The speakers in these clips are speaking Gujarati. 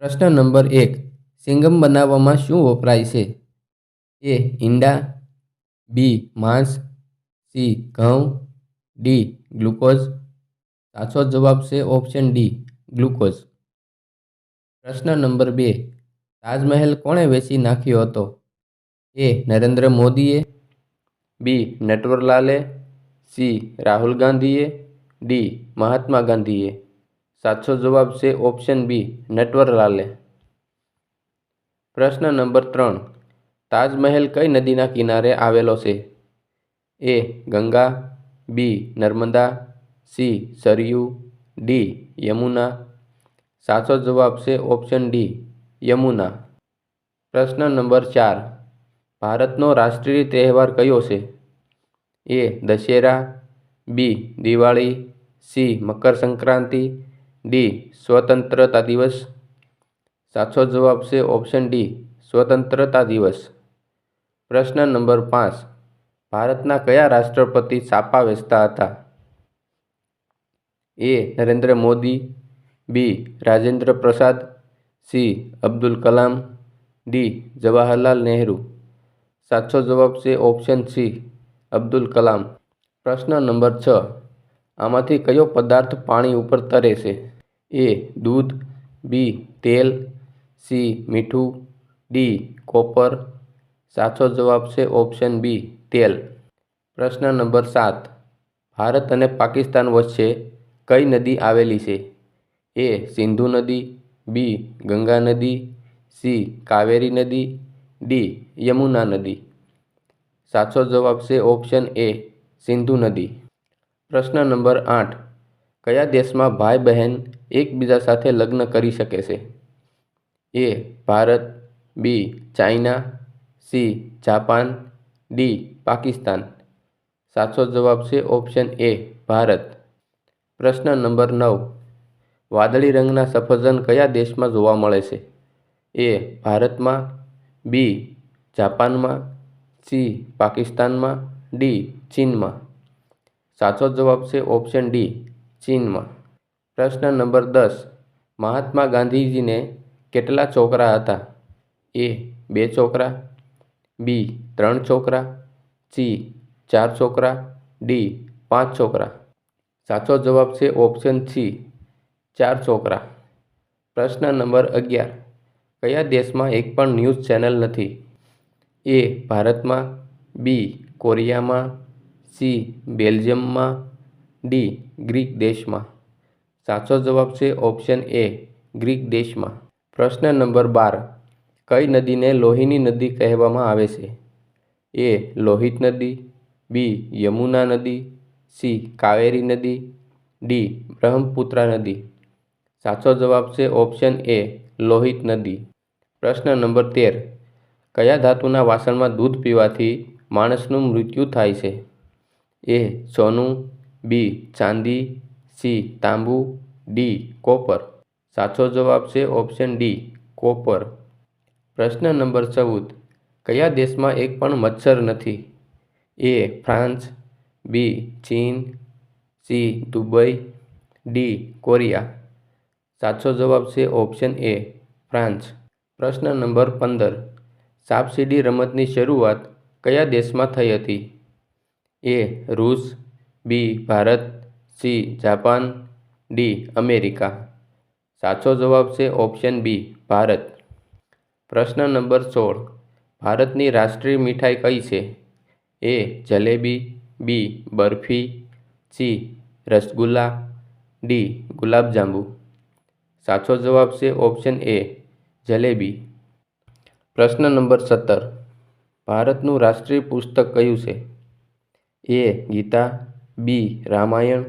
પ્રશ્ન નંબર એક, સિંગમ બનાવવામાં શું વપરાય છે? એ, ઈંડા, બી, માંસ, સી, ઘઉં, ડી, ગ્લુકોઝ. સાચો જવાબ છે ઓપ્શન ડી, ગ્લુકોઝ. પ્રશ્ન નંબર બે, તાજમહેલ કોણે વેચી નાખ્યો હતો? એ, નરેન્દ્ર મોદીએ, બી, નટવરલાલે, સી, રાહુલ ગાંધીએ, ડી, મહાત્મા ગાંધીએ. સાચો જવાબ છે ઓપ્શન બી નટવરલાલે પ્રશ્ન નંબર ત્રણ, તાજમહેલ કઈ નદીના કિનારે આવેલો છે? A Ganga B Narmada C Saryu D Yamuna. સાચો જવાબ છે ઓપ્શન ડી યમુના. પ્રશ્ન નંબર ચાર, ભારતનો રાષ્ટ્રીય તહેવાર કયો છે? A Dussehra B Diwali C Makar Sankranti D. સ્વતંત્રતા દિવસ. સાચો જવાબ છે ઓપ્શન ડી. સ્વતંત્રતા દિવસ. પ્રશ્ન નંબર પાંચ. ભારતના કયા રાષ્ટ્રપતિ છાપા વેચતા હતા? એ. Narendra Modi. B. Rajendra Prasad. C. Abdul Kalam. D. Jawaharlal Nehru. સાચો જવાબ છે ઓપ્શન સી. અબ્દુલ કલામ. પ્રશ્ન નંબર છ. આમાંથી કયો પદાર્થ પાણી ઉપર તરે છે? એ, દૂધ, બી, તેલ, સી, મીઠું, ડી, કોપર. સાચો જવાબ છે ઓપ્શન બી, તેલ. પ્રશ્ન નંબર સાત. ભારત અને પાકિસ્તાન વચ્ચે કઈ નદી આવેલી છે? એ, સિંધુ નદી, બી, ગંગા નદી, સી, કાવેરી નદી, ડી, યમુના નદી. સાચો જવાબ છે ઓપ્શન એ, સિંધુ નદી. પ્રશ્ન નંબર આઠ. કયા દેશમાં ભાઈ બહેન એકબીજા સાથે લગ્ન કરી શકે છે? A. Bharat, B. China, C. Japan, D. Pakistan. સાચો જવાબ છે ઓપ્શન એ, ભારત. પ્રશ્ન નંબર નવ. વાદળી રંગના સફરજન કયા દેશમાં જોવા મળે છે? એ. ભારતમાં, બી. જાપાનમાં, સી. પાકિસ્તાનમાં, ડી. ચીનમાં. સાચો જવાબ છે ઓપ્શન ડી ચીનમાં. પ્રશ્ન નંબર દસ, મહાત્મા ગાંધીજીને કેટલા છોકરા હતા? એ બે છોકરા. બી ત્રણ છોકરા. સી ચાર છોકરા. ડી પાંચ છોકરા. સાચો જવાબ છે ઓપ્શન સી ચાર છોકરા. પ્રશ્ન નંબર અગિયાર, કયા દેશમાં એક પણ ન્યૂઝ ચેનલ નથી? એ ભારતમાં. બી કોરિયામાં. સી, બેલ્જિયમમાં, ડી, ગ્રીક દેશમાં. સાચો જવાબ છે ઓપ્શન એ, ગ્રીક દેશમાં. પ્રશ્ન નંબર બાર. કઈ નદીને લોહીની નદી કહેવામાં આવે છે? એ, લોહિત નદી, બી, યમુના નદી, સી, કાવેરી નદી, ડી, બ્રહ્મપુત્રા નદી. સાચો જવાબ છે ઓપ્શન એ, લોહિત નદી. પ્રશ્ન નંબર તેર. કયા ધાતુના વાસણમાં દૂધ પીવાથી માણસનું મૃત્યુ થાય છે? એ સોનું, બી ચાંદી, સી તાંબુ, ડી કોપર. સાચો જવાબ છે ઓપ્શન ડી કોપર. પ્રશ્ન નંબર ચૌદ. કયા દેશમાં એક પણ મચ્છર નથી? એ ફ્રાન્સ, બી ચીન, સી દુબઈ, ડી કોરિયા. સાચો જવાબ છે ઓપ્શન એ ફ્રાન્સ. પ્રશ્ન નંબર પંદર. સાપસીડી રમતની શરૂઆત કયા દેશમાં થઈ હતી? A રૂસ, B Bharat, C Japan, D America. સાચો જવાબ છે ઓપ્શન બી ભારત. પ્રશ્ન નંબર સોળ. ભારતની રાષ્ટ્રીય મીઠાઈ કઈ છે? A jalebi, B barfi, C rasgulla, D gulab jamun. સાચો જવાબ છે ઓપ્શન એ જલેબી. પ્રશ્ન નંબર સત્તર. ભારતનું રાષ્ટ્રીય પુસ્તક કયું છે? A Gita, B Ramayana,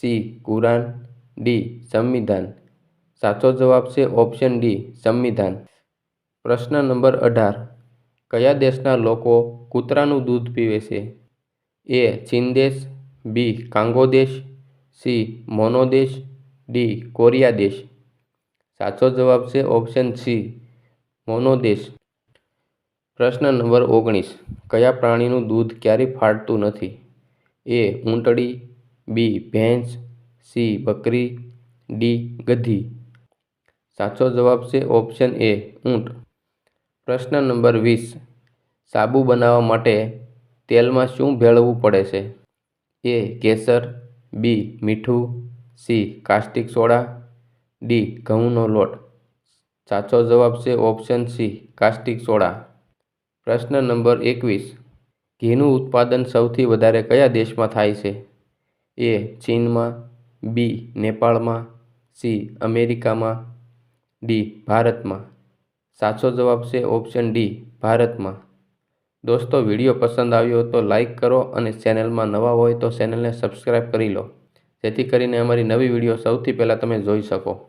C Quran, D સંવિધાન. સાચો જવાબ છે ઓપ્શન ડી સંવિધાન. પ્રશ્ન નંબર અઢાર. કયા દેશના લોકો કૂતરાનું દૂધ પીવે છે? એ ચીન દેશ, બી કાંગો દેશ, સી મોનો દેશ, ડી કોરિયા દેશ. સાચો જવાબ છે ઓપ્શન સી મોનો દેશ. પ્રશ્ન નંબર ઓગણીસ. કયા પ્રાણીનું દૂધ ક્યારેય ફાટતું નથી? એ ઊંટડી, બી ભેંસ, સી બકરી, ડી ગધી. સાચો જવાબ છે ઓપ્શન એ ઊંટ. પ્રશ્ન નંબર વીસ. સાબુ બનાવવા માટે તેલમાં શું ભેળવવું પડે છે? એ કેસર, બી મીઠું, સી કાસ્ટિક સોડા, ડી ઘઉંનો લોટ. સાચો જવાબ છે ઓપ્શન સી કાસ્ટિક સોડા. પ્રશ્ન નંબર એકવીસ. ઘીનું ઉત્પાદન સૌથી વધારે કયા દેશમાં થાય છે? એ ચીનમાં, બી નેપાળમાં, સી અમેરિકામાં, ડી ભારતમાં? સાચો જવાબ છે ઓપ્શન ડી ભારતમાં. દોસ્તો, વીડિયો પસંદ આવ્યો તો લાઈક કરો અને ચેનલમાં નવા હોય તો ચેનલને સબસ્ક્રાઈબ કરી લો. જેથી કરીને અમારી નવી વીડિયો સૌથી પહેલાં તમે જોઈ શકો.